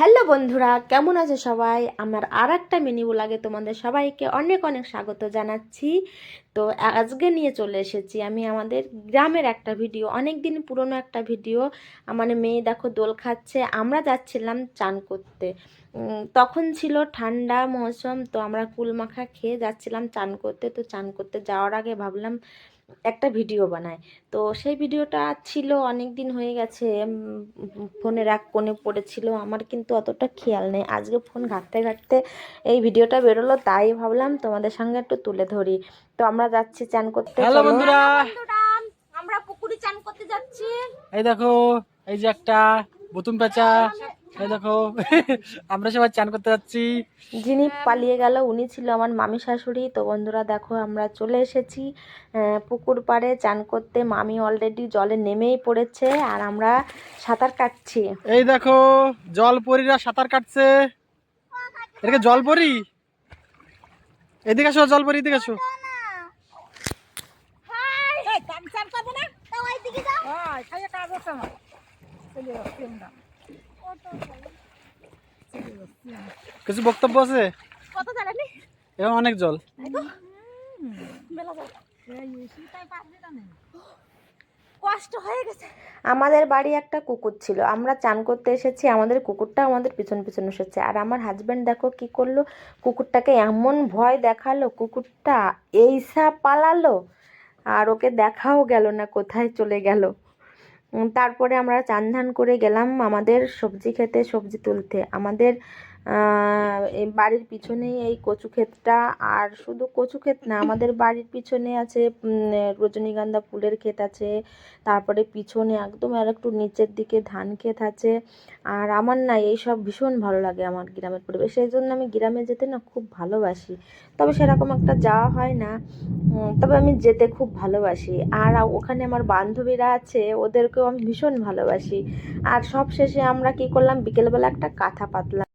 Hello বন্ধুরা, কেমন আছে সবাই? আমার আর একটা মিনি ব্লগে তোমাদের সবাইকে অনেক অনেক স্বাগত জানাচ্ছি। তো আজকে নিয়ে চলে এসেছি আমি আমাদের গ্রামের একটা ভিডিও অনেক দিন পুরনো একটা ভিডিও। আমার মেয়ে দেখো দোল খাচ্ছে, আমরা যাচ্ছিলাম চান করতে। তখন ছিল ঠান্ডা মৌসুম, তো আমরা কুলমাখা খেয়ে যাচ্ছিলাম চান করতে। তো চান করতে যাওয়ার আগে ভাবলাম একটা ভিডিও বানাই। তো সেই ভিডিওটা ছিল অনেক দিন হয়ে গেছে। ফোনের এক কোণে পড়েছিল, আমার কিন্তু অতটা খেয়াল নেই। আজকে ফোন ঘাঁটতে ঘাঁটতে এই ভিডিওটা বেরোলো, তাই ভাবলাম তোমাদের সঙ্গে একটু তুলে ধরি। তো আমরা যাচ্ছি চান করতে হ্যালো বন্ধুরা। আমরা পুকুরে চান করতে যাচ্ছি। এই দেখো এই যে একটা বুতুম পেঁচা। এই দেখো আমরা সবাই চান করতে যাচ্ছি। যিনি পালিয়ে গেল উনি ছিল আমার মামি শাশুড়ি। তো বন্ধুরা দেখো আমরা চলে এসেছি পুকুর পাড়ে চান করতে। মামি অলরেডি জলে নেমেই পড়েছে আর আমরা সাঁতার কাটছি। এই দেখো জলপরীরা সাঁতার কাটছে। এটাকে জলপরি? এদিকে আসো জলপরি এদিকে আসো কিছু বক্তব্য আছে? কত অনেক জল। কষ্ট হয়ে গেছে। আমাদের বাড়ি একটা কুকুর ছিল। আমরা চান করতে এসেছি আমাদের কুকুরটা আমাদের পিছন পিছন এসেছে। আর আমার হাজব্যান্ড দেখো কি করল? কুকুরটাকে এমন ভয় দেখাল কুকুরটা এইসা পালালো। আর ওকে দেখাও গেল না, কোথায় চলে গেল। তারপরে আমরা চান ধান করে গেলাম আমাদের সবজি খেতে, সবজি তুলতে। আমাদের বাড়ির পিছনেই এই কচু ক্ষেতটা। আর শুধু কচু ক্ষেত না, আমাদের বাড়ির পিছনে আছে রজনীগন্ধা ফুলের ক্ষেত আছে। তারপরে পিছনে একদম আর একটু নিচের দিকে ধান ক্ষেত আছে। আর আমার না এইসব ভীষণ ভালো লাগে আমার গ্রামের পরিবেশ। সেই জন্য আমি গ্রামে যেতে না খুব ভালোবাসি। তবে সেরকম একটা যাওয়া হয় না। তবে আমি যেতে খুব ভালোবাসি। আর ওখানে আমার বান্ধবীরা আছে, ওদেরকেও আমি ভীষণ ভালোবাসি। আর সব শেষে আমরা কি করলাম, বিকেলবেলা একটা কাঁথা পাতলাম।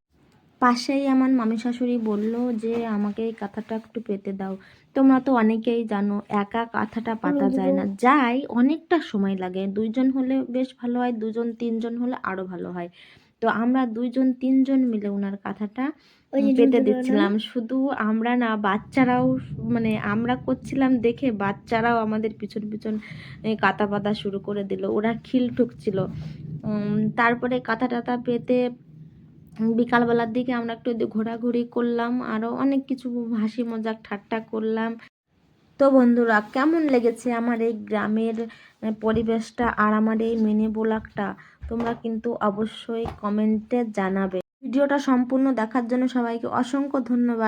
পাশেই আমার মামি শাশুড়ি বলল যে আমাকে এই কাঁথাটা একটু পেতে দাও। তোমরা তো অনেকেই জানো একা কাঁথাটা পাতা যায় না। যাই অনেকটা সময় লাগে। দুইজন হলে বেশ ভালো হয় দুজন তিনজন হলে আরও ভালো হয়। তো আমরা দুইজন তিনজন মিলে ওনার কাঁথাটা পেতে দিচ্ছিলাম। শুধু আমরা না বাচ্চারাও মানে আমরা করছিলাম দেখে বাচ্চারাও আমাদের পিছন পিছন কাঁথা পাতা শুরু করে দিল। ওরা খিল ঠুকছিল। তারপরে কাঁথা টাথা পেতে বিকালবেলার দিকে আমরা একটু ঘোরাঘুরি করলাম আরও অনেক কিছু হাসি মজাক ঠাট্টা করলাম। তো বন্ধুরা, কেমন লেগেছে আমার এই গ্রামের পরিবেশটা আর আমার এই মেনে ব্লগটা? তোমরা কিন্তু অবশ্যই কমেন্টে জানাবে। ভিডিওটা সম্পূর্ণ দেখার জন্য সবাইকে অসংখ্য ধন্যবাদ।